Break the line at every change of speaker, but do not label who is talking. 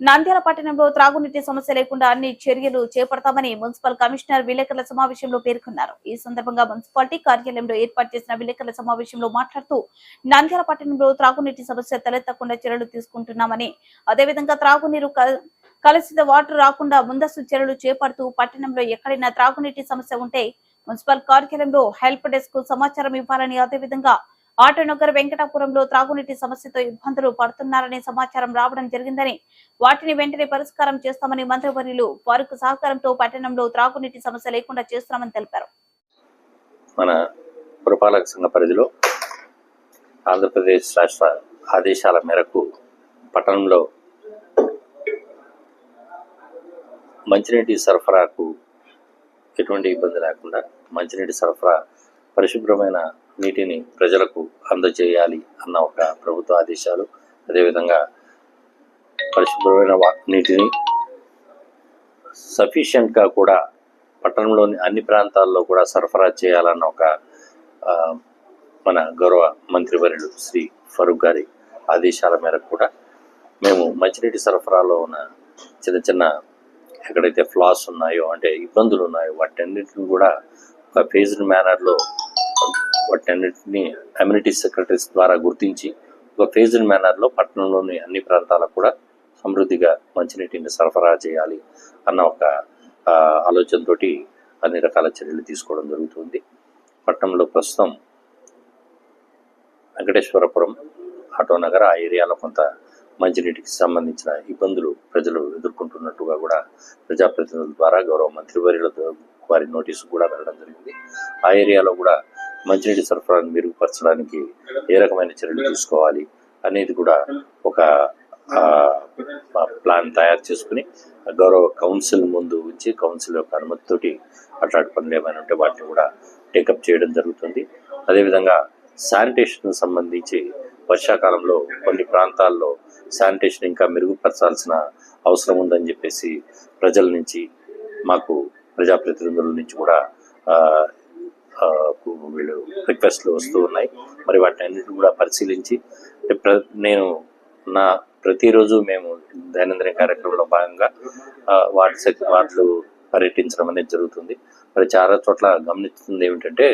నంద్యాల పట్టణంలో త్రాగునీటి సమస్య లేకుండా అన్ని చర్యలు చేపడతామని మున్సిపల్ కమిషనర్ విలేకరుల సమావేశంలో పేర్కొన్నారు. ఈ సందర్భంగా మున్సిపాలిటీ కార్యాలయంలో ఏర్పాటు చేసిన విలేకరుల సమావేశంలో మాట్లాడుతూ నంద్యాల పట్టణంలో త్రాగునీటి సమస్య తలెత్తకుండా చర్యలు తీసుకుంటున్నామని అదేవిధంగా త్రాగునీరు క- కలుషిత వాటర్ రాకుండా ముందస్తు చర్యలు చేపడుతూ పట్టణంలో ఎక్కడైనా త్రాగునీటి సమస్య ఉంటే మున్సిపల్ కార్యాలయంలో హెల్ప్ డెస్క్ సమాచారం ఇవ్వాలని అదేవిధంగా ఆటోనగర్ వెంకటాపురంలో త్రాగునీటి సమస్యతో ఇబ్బందులు పడుతున్నారనే సమాచారం రావడం జరిగిందని వాటిని వెంటనే పరిష్కారం చేస్తామని మంత్రివర్యులు వారికి సహకారంతో పట్టణంలో త్రాగునీటి సమస్య లేకుండా చేస్తామని తెలిపారు.
మన పురపాలక సంఘ పరిధిలో ఆంధ్రప్రదేశ్ రాష్ట్ర ఆదేశాల మేరకు పట్టణంలో మంచినీటి సరఫరాకు ఎటువంటి ఇబ్బంది లేకుండా మంచినీటి సరఫరా పరిశుభ్రమైన నీటిని ప్రజలకు అందజేయాలి అన్న ఒక ప్రభుత్వ ఆదేశాలు. అదేవిధంగా పరిశుభ్రమైన నీటిని సఫిషియెంట్గా కూడా పట్టణంలోని అన్ని ప్రాంతాల్లో కూడా సరఫరా చేయాలన్న ఒక మన గౌరవ మంత్రివర్యులు శ్రీ ఫరూక్ గారి ఆదేశాల మేరకు కూడా మేము మంచినీటి సరఫరాలో ఉన్న చిన్న చిన్న ఎక్కడైతే ఫ్లాస్ ఉన్నాయో అంటే ఇబ్బందులు ఉన్నాయో వాటన్నిటిని కూడా ఒక ఫేజ్డ్ మేనర్లో వాటన్నిటిని కమ్యూనిటీ సెక్రటరీస్ ద్వారా గుర్తించి ఒక ఫేజ్డ్ మేనర్లో పట్టణంలోని అన్ని ప్రాంతాలకు కూడా సమృద్ధిగా మంచినీటిని సరఫరా చేయాలి అన్న ఒక ఆలోచనతో ఆలోచనతోటి అన్ని రకాల చర్యలు తీసుకోవడం జరుగుతుంది. పట్టణంలో ప్రస్తుతం వెంకటేశ్వరపురం ఆటోనగర్ ఆ ఏరియాలో కొంత మంచినీటికి సంబంధించిన ఇబ్బందులు ప్రజలు ఎదుర్కొంటున్నట్టుగా కూడా ప్రజాప్రతినిధుల ద్వారా గౌరవ మంత్రివర్యుల ద్వారా వారి నోటీసు కూడా వెళ్ళడం జరిగింది. ఆ ఏరియాలో కూడా మంచినీటి సరఫరాను మెరుగుపరచడానికి ఏ రకమైన చర్యలు తీసుకోవాలి అనేది కూడా ఒక ప్లాన్ తయారు చేసుకుని గౌరవ కౌన్సిల్ ముందు ఉంచి కౌన్సిల్ యొక్క అనుమతితోటి అట్లాంటి పనులు ఏమైనా ఉంటే వాటిని కూడా టేకప్ చేయడం జరుగుతుంది. అదేవిధంగా శానిటేషన్ సంబంధించి వర్షాకాలంలో కొన్ని ప్రాంతాల్లో శానిటేషన్ ఇంకా మెరుగుపరచాల్సిన అవసరం ఉందని చెప్పేసి ప్రజల నుంచి మాకు ప్రజాప్రతినిధుల నుంచి కూడా వీళ్ళు రిక్వెస్ట్లు వస్తూ ఉన్నాయి. మరి వాటిని కూడా పరిశీలించి నేను నా ప్రతిరోజు మేము దైనందిన కార్యక్రమంలో భాగంగా వాటి వార్డు సెక్ వార్డులు పర్యటించడం అనేది జరుగుతుంది. మరి చాలా చోట్ల గమనిస్తుంది ఏమిటంటే